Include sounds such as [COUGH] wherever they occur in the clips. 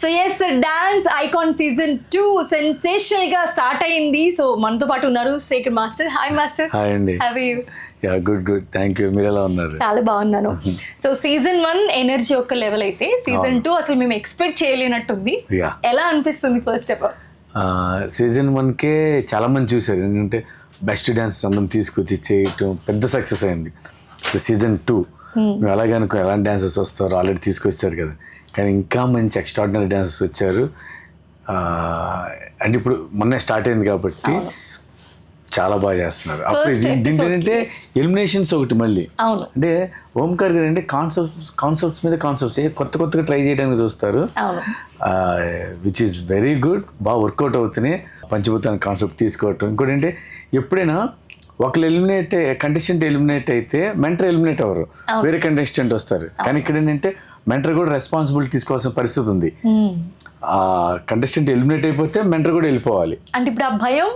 So yes dance icon season two సెన్సేషనల్గా start అయింది. So మనతో పాటు ఉన్నారు Shekhar master. Hi master. Hi అండి. Have you ya good good thank you మీరు ఎలా ఉన్నారు? చాలా బాగున్నాను. సో సీజన్ వన్ ఎనర్జీ ఒక లెవెల్ అయితే సీజన్ టూ అసలు మేము ఎక్స్పెక్ట్ చేయలేనట్టుంది. ఎలా అనిపిస్తుంది ఫస్ట్ ఆఫ్ సీజన్ వన్కే చాలా మంది చూశారు. ఎందుకంటే బెస్ట్ డ్యాన్స్ అందరం తీసుకొచ్చి చేయటం పెద్ద సక్సెస్ అయింది. సీజన్ టూ మేము అలాగే అనుకో ఎలాంటి డాన్సెస్ వస్తారో ఆల్రెడీ తీసుకొచ్చారు కదా. కానీ ఇంకా మంచి ఎక్స్ట్రాడినరీ డాన్సెస్ వచ్చారు. అంటే ఇప్పుడు మొన్నే స్టార్ట్ అయింది కాబట్టి చాలా బాగా చేస్తున్నారు. అప్పుడు దీంట్లో ఏంటంటే ఎలిమినేషన్స్ ఒకటి మళ్ళీ. అవును. అంటే ఓంకార్ గారు అంటే కాన్సెప్ట్స్ కాన్సెప్ట్స్ మీద కాన్సెప్ట్స్ కొత్త కొత్తగా ట్రై చేయడానికి చూస్తారు. విచ్ ఈస్ వెరీ గుడ్ బాగా వర్కౌట్ అవుతున్నాయి. పంచభూతాన్ని కాన్సెప్ట్ తీసుకోవటం. ఇంకోటి అంటే ఎప్పుడైనా ఒకళ్ళు ఎలిమినేట్ కంటెస్టెంట్ ఎలిమినేట్ అయితే మెంటర్ ఎలిమినేట్ అవ్వరు. వేరే కంటెస్టెంట్ వస్తారు. కానీ ఇక్కడ ఏంటంటే మెంటర్ కూడా రెస్పాన్సిబిలిటీ తీసుకోవాల్సిన పరిస్థితి ఉంది. ఆ కంటెస్టెంట్ ఎలిమినేట్ అయిపోతే మెంటర్ కూడా వెళ్ళిపోవాలి. అంటే ఇప్పుడు ఆ భయం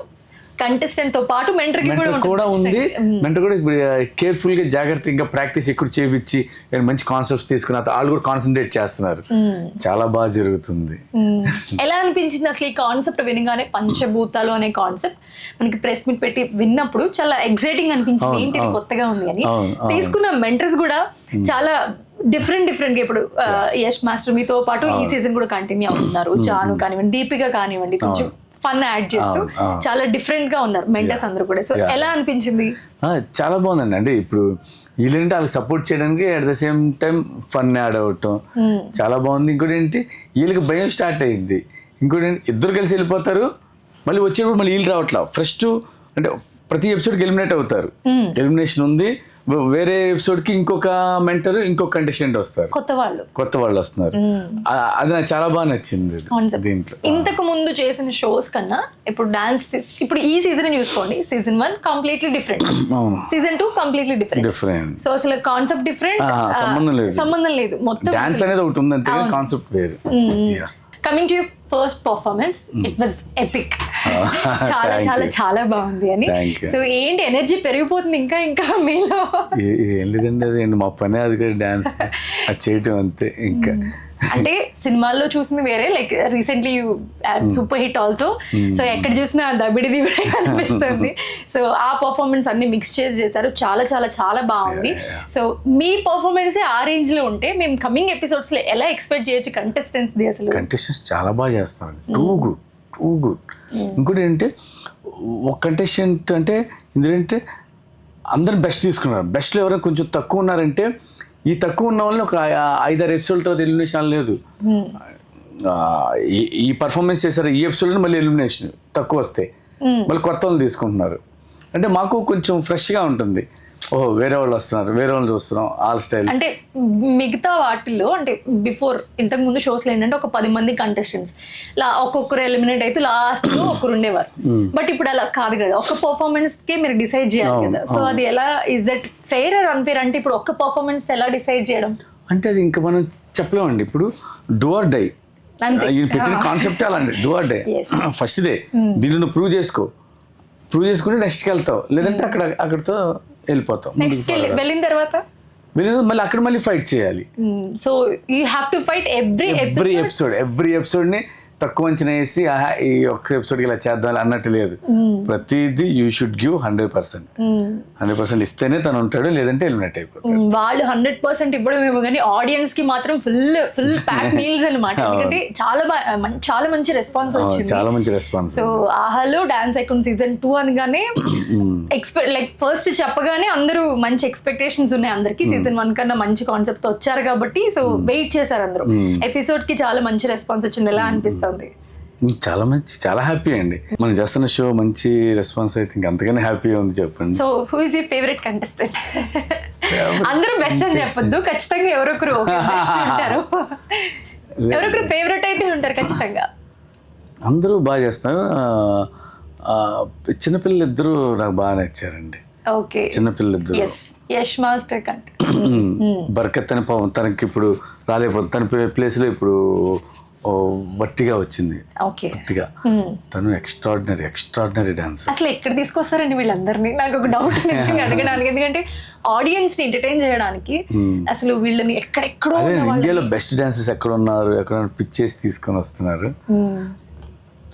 కంటెస్టెంట్తో పాటు మెంటర్ కూడా ఉంది. మెంటర్ కూడా కేర్ఫుల్గా జాగ్రత్తగా ఇంకా ప్రాక్టీస్ ఎక్కువ చేపించి మంచి కాన్సెప్ట్స్ తీసుకున్న వాళ్ళు కూడా కాన్సన్ట్రేట్ చేస్తున్నారు. చాలా బాగా జరుగుతుంది. మ్మ్. ఎలా అనిపించింది అసలు ఈ కాన్సెప్ట్ వినగానే? పంచభూతాలు అనే కాన్సెప్ట్ మనకి ప్రెస్ మీట్ పెట్టి విన్నప్పుడు చాలా ఎక్సైటింగ్ అనిపించింది. ఏంటి. కొత్తగా ఉంది అని. తీసుకున్న మెంటర్స్ కూడా చాలా డిఫరెంట్ డిఫరెంట్గా ఇప్పుడు ఆ, యష్ మాస్టర్ మీతో పాటు ఈ సీజన్ కూడా కంటిన్యూ అవుతున్నారు. జాను కానివ్వండి దీపిక కానివ్వండి కొంచెం ఫన్ యాడ్ చేస్తూ. చాలా డిఫరెంట్గా ఉన్నారు మెంటర్స్ అందరూ కూడా. సో. ఎలా అనిపించింది? చాలా బాగుందండి. అంటే ఇప్పుడు వీళ్ళంటే వాళ్ళకి సపోర్ట్ చేయడానికి at the same time fun add అవటం చాలా బాగుంది. ఇంకోటి ఏంటి? వీళ్ళకి భయం స్టార్ట్ అయింది ఇంకోటి ఇద్దరు కలిసి వెళ్ళిపోతారు. మళ్ళీ వచ్చేటప్పుడు మళ్ళీ వీళ్ళు రావట్లా. ఫస్ట్ అంటే ప్రతి ఎపిసోడ్కి ఎలిమినేట్ అవుతారు. ఎలిమినేషన్ ఉంది. వేరే ఎపిసోడ్కి ఇంకొక మెంటర్ ఇంకొక కంటెస్టెంట్ వస్తారు. కొత్త వాళ్ళు. కొత్త వాళ్ళు వస్తున్నారు. అది నాకు చాలా బాగా నచ్చింది. దీంట్లో. ఇంతకు ముందు చేసిన షోస్ కన్నా ఇప్పుడు డాన్స్ ఇప్పుడు ఈ సీజన్ చూసుకోండి. Season one completely different season two completely different different so అసలు కాన్సెప్ట్ డిఫరెంట్ సంబంధం లేదు. సంబంధం లేదు. మొత్తం డాన్స్ అనేది ఒకటి ఉంది అంతే కాన్సెప్ట్ వేరు. Coming to first performance it was epic చాలా చాలా. చాలా బాగుంది అని. సో ఏంటి ఎనర్జీ పెరిగిపోతుంది ఇంకా ఇంకా మీలో? ఏ- లేదండి అది మా పని అది డాన్స్. [LAUGHS] అది చేయటం అంతే ఇంకా. అంటే సినిమాల్లో చూసింది వేరే like recently super hit also so ఎక్కడ చూసినా దబిడిది కూడా కనిపిస్తుంది. [LAUGHS] సో ఆ పర్ఫార్మెన్స్ అన్ని మిక్స్ చేసి చేశారు. చాలా చాలా చాలా బాగుంది. సో మీ పర్ఫార్మెన్స్ ఆ రేంజ్లో ఉంటే మేము కమింగ్ ఎపిసోడ్స్లో ఎలా ఎక్స్పెక్ట్ చేయొచ్చు కంటెస్టెంట్స్ ది అసలు? కంటెస్టెంట్స్ చాలా బాగా చేస్తారు టూ గుడ్ టూ గుడ్ ఇంకోటి ఏంటంటే ఒక కంటెస్టెంట్ అంటే ఇందులో ఏంటంటే అందరిని బెస్ట్ తీసుకున్నారు. బెస్ట్లో ఎవరైనా కొంచెం తక్కువ ఉన్నారంటే ఈ తక్కువ ఉన్న వాళ్ళని ఒక ఐదారు ఎపిసోడ్ తర్వాత ఎలిమినేషన్ లేదు. ఈ- పర్ఫార్మెన్స్ చేశారు ఈ ఎపిసోడ్లో మళ్ళీ ఎలిమినేషన్ తక్కువ వస్తాయి మళ్ళీ కొత్త వాళ్ళు తీసుకుంటున్నారు. అంటే మాకు కొంచెం ఫ్రెష్గా ఉంటుంది. ఓహో వేరే వాళ్ళు వస్తున్నారు. వేరే వాళ్ళు చూస్తున్నాం. All style. అంటే మిగతా వాటిల్లో అంటే బిఫోర్ ఇంతకు ముందు షోస్లో ఏంటంటే ఒక పది మంది కంటెస్టెంట్స్ లా ఒక్కొక్కరు ఎలిమినేట్ అయితే లాస్ట్లో ఒకరు ఉండేవారు. బట్ ఇప్పుడు అలా కాదు కదా. ఒక పర్ఫార్మెన్స్కి మీరు డిసైడ్ చేయాలి కదా. సో అది ఎలా is that fair or unfair అంటే ఇప్పుడు ఒక్క పర్ఫార్మెన్స్ ఎలా డిసైడ్ చేయడం? అంటే అది ఇంకా మనం చెప్పలేమండి. ఇప్పుడు డోర్ డై. ఈయన పెట్టిన కాన్సెప్ట్ అలాంటి డోర్ డై. ఫస్ట్ డే దీన్ని నువ్వు ప్రూవ్ చేసుకో. ప్రూవ్ చేసుకుంటే నెక్స్ట్కి వెళ్తావు. లేదంటే అక్కడ అక్కడితో వెళ్ళిపోతావు నెక్స్ట్ వెళ్ళిన తర్వాత? వెళ్ళిన మళ్ళీ అక్కడ మళ్ళీ ఫైట్ చేయాలి. So you have to fight every every episode every ఎపిసోడ్ని తక్కువ అంచనా వేసి ఈ ఒక్క ఎపిసోడ్కి ఇలా చేద్దాం అన్నట్టు లేదు. ప్రతిదీ you should give hundred percent hundred percent ఇస్తేనే తను ఉంటాడు లేదంటే ఎలిమినేట్ అయిపోతాడు. వాళ్ళు హండ్రెడ్ పర్సెంట్ ఇవ్వడం ఏమో కానీ ఆడియన్స్కి మాత్రం ఫుల్ ఫుల్ ప్యాక్ మీల్స్ అనమాట ఎందుకంటే చాలా చాలా మంచి రెస్పాన్స్ వచ్చింది. చాలా మంచి రెస్పాన్స్ సో ఆహాలో డాన్స్ ఐకాన్ సీజన్ టూ అనగానే ఎక్స్పెక్ట్ లైక్ ఫస్ట్ చెప్పగానే అందరూ మంచి ఎక్స్పెక్టేషన్స్ ఉన్నాయి అందరికి. సీజన్ వన్ కన్నా మంచి కాన్సెప్ట్ వచ్చారు కాబట్టి సో వెయిట్ చేశారు అందరూ. ఎపిసోడ్కి చాలా మంచి రెస్పాన్స్ వచ్చింది. ఎలా అనిపిస్తుంది? చాలా మంచి చాలా హ్యాపీ అండి. మనం చేస్తున్న షో మంచి రెస్పాన్స్ అయితే ఇంకా అంతకన్నా హ్యాపీ ఉంది చెప్పండి. So who is you favourite contestant అందరూ బెస్ట్ అని చెప్పొద్దు. ఖచ్చితంగా ఎవరొకరు [LAUGHS] ఉంటారు. ఎవరొకరు ఫేవరెట్ అయితే ఉంటారు ఖచ్చితంగా. అందరూ బాగా చేస్తారు. చిన్నపిల్లలు ఇద్దరు నాకు బాగా నచ్చారండి. ఓకే చిన్నపిల్లలు ఇద్దరు యష్ మాస్టర్ కంట బర్కత్ అని పాపం తనకి ఇప్పుడు రాలేకపోతుంది తన ప్లేస్లో ఇప్పుడు ఓ బట్టిగా వచ్చింది. ఓకే. బట్టిగా తను ఎక్స్ట్రాడినరీ ఎక్స్ట్రాడినరీ డాన్సర్ అసలు ఎక్కడ తీసుకొస్తారండి వీళ్ళందరినీ? నాకు ఒక డౌట్ [LAUGHS] అడగడానికి. ఎందుకంటే ఆడియన్స్ని ఎంటర్టైన్ చేయడానికి అసలు వీళ్ళని ఎక్కడెక్కడో ఇండియాలో బెస్ట్ డాన్సర్స్ ఎక్కడ ఉన్నారు ఎక్కడ పిక్ చేసి తీసుకొని వస్తున్నారు.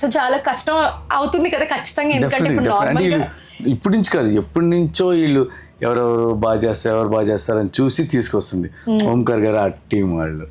సో చాలా కష్టం అవుతుంది కదా ఖచ్చితంగా. ఎందుకంటే ఇప్పుడు ఇప్పటి నుంచి కాదు. ఎప్పటి నుంచో వీళ్ళు ఎవరెవరు బాగా చేస్తారు ఎవరు బాగా చేస్తారని చూసి తీసుకొస్తుంది. ఓంకార్ గారు ఆ టీం వాళ్ళు.